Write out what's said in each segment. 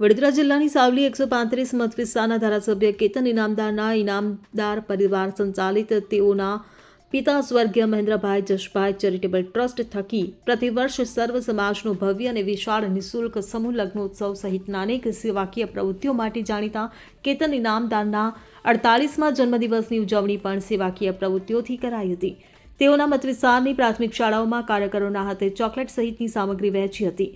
વડોદરા જિલ્લાની સાવલી એકસો પાંત્રીસ મત વિસ્તારના ધારાસભ્ય કેતન ઇનામદારના ઇનામદાર પરિવાર સંચાલિત તેઓના પિતા સ્વર્ગીય મહેન્દ્રભાઈ જશભાઈ ચેરિટેબલ ટ્રસ્ટ થકી પ્રતિવર્ષ સર્વ સમાજનો ભવ્ય અને વિશાળ નિઃશુલ્ક સમૂહ લગ્નોત્સવ સહિતના અનેક સેવાકીય પ્રવૃત્તિઓ માટે જાણીતા કેતન ઇનામદારના અડતાલીસમાં જન્મદિવસની ઉજવણી પણ સેવાકીય પ્રવૃત્તિઓથી કરાઈ હતી. તેઓના મતવિસ્તારની પ્રાથમિક શાળાઓમાં કાર્યકરોના હાથે ચોકલેટ સહિતની સામગ્રી વહેંચી હતી.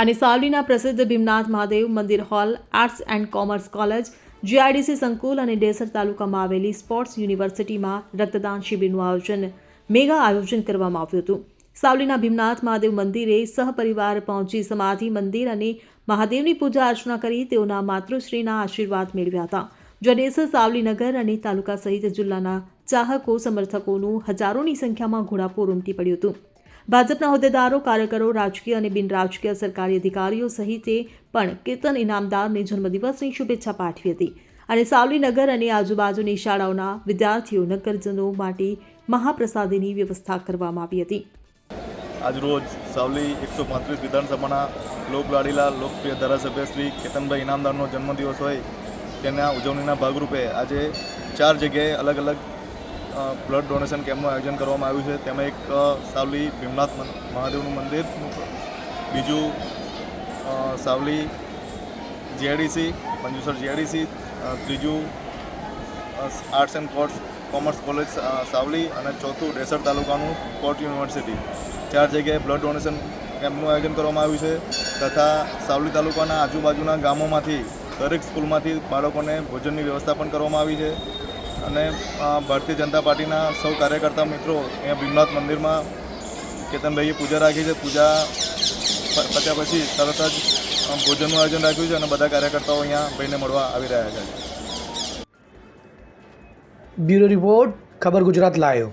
અને સાવલીના પ્રસિદ્ધ ભીમનાથ મહાદેવ મંદિર hall, arts and commerce college GIDC સંકુલ અને ડેસર તાલુકામાં આવેલી સ્પોર્ટ્સ યુનિવર્સિટીમાં રક્તદાન શિબિરનું આયોજન, મેગા આયોજન કરવામાં આવ્યું હતું. સાવલીના ભીમનાથ મહાદેવ મંદિરે સહપરિવાર પહોંચી સમાધિ, મંદિર અને મહાદેવની પૂજા અર્ચના કરી તેઓના માતૃશ્રીના આશીર્વાદ મેળવ્યા હતા. જો ડેસર સાવલીનગર અને તાલુકા સહિત જિલ્લાના ચાહકો, સમર્થકોનું હજારોની સંખ્યામાં ઘોડાપુર ઉમટી પડ્યું હતું. ભાજપના હોદ્દેદારો, કાર્યકરો, રાજકીય અને બિનરાજકીય સરકારી અધિકારીઓ સહિતે પણ કેતન ઇનામદારને જન્મદિવસની શુભેચ્છા પાઠવી હતી. અને સાવલીનગર અને આજુબાજુની શાળાઓના વિદ્યાર્થીઓ, નગરજનો માટે મહાપ્રસાદીની વ્યવસ્થા કરવામાં આવી હતી. આજરોજ સાવલી એકસો પાંત્રીસ વિધાનસભાના લોકલાડીલા લોકપ્રિય ધારાસભ્ય શ્રી કેતનભાઈ ઇનામદારનો જન્મદિવસ હોય, તેના ઉજવણીના ભાગરૂપે આજે ચાર જગ્યાએ અલગ અલગ બ્લડ ડોનેશન કેમ્પનું આયોજન કરવામાં આવ્યું છે. તેમાં એક સાવલી ભીમનાથ મહાદેવનું મંદિર બીજું સાવલી જીઆઈડીસી મંજુસર જીઆઈડીસી ત્રીજું arts and courts commerce college Savli અને ચોથું ડેસર તાલુકાનું કોર્ટ યુનિવર્સિટી ચાર જગ્યાએ બ્લડ ડોનેશન કેમ્પનું આયોજન કરવામાં આવ્યું છે તથા સાવલી તાલુકાના આજુબાજુના ગામોમાંથી દરેક સ્કૂલમાંથી બાળકોને ભોજનની વ્યવસ્થા પણ કરવામાં આવી છે. અને ભારતીય જનતા પાર્ટીના સૌ કાર્યકર્તા મિત્રો અહીંયા ભીમનાથ મંદિરમાં કેતનભાઈએ પૂજા રાખી છે. પૂજા પત્યા પછી તરત જ ભોજનનું આયોજન રાખ્યું છે અને બધા કાર્યકર્તાઓ અહીંયા ભાઈને મળવા આવી રહ્યા છે. બ્યુરો રિપોર્ટ, ખબર ગુજરાત લાયો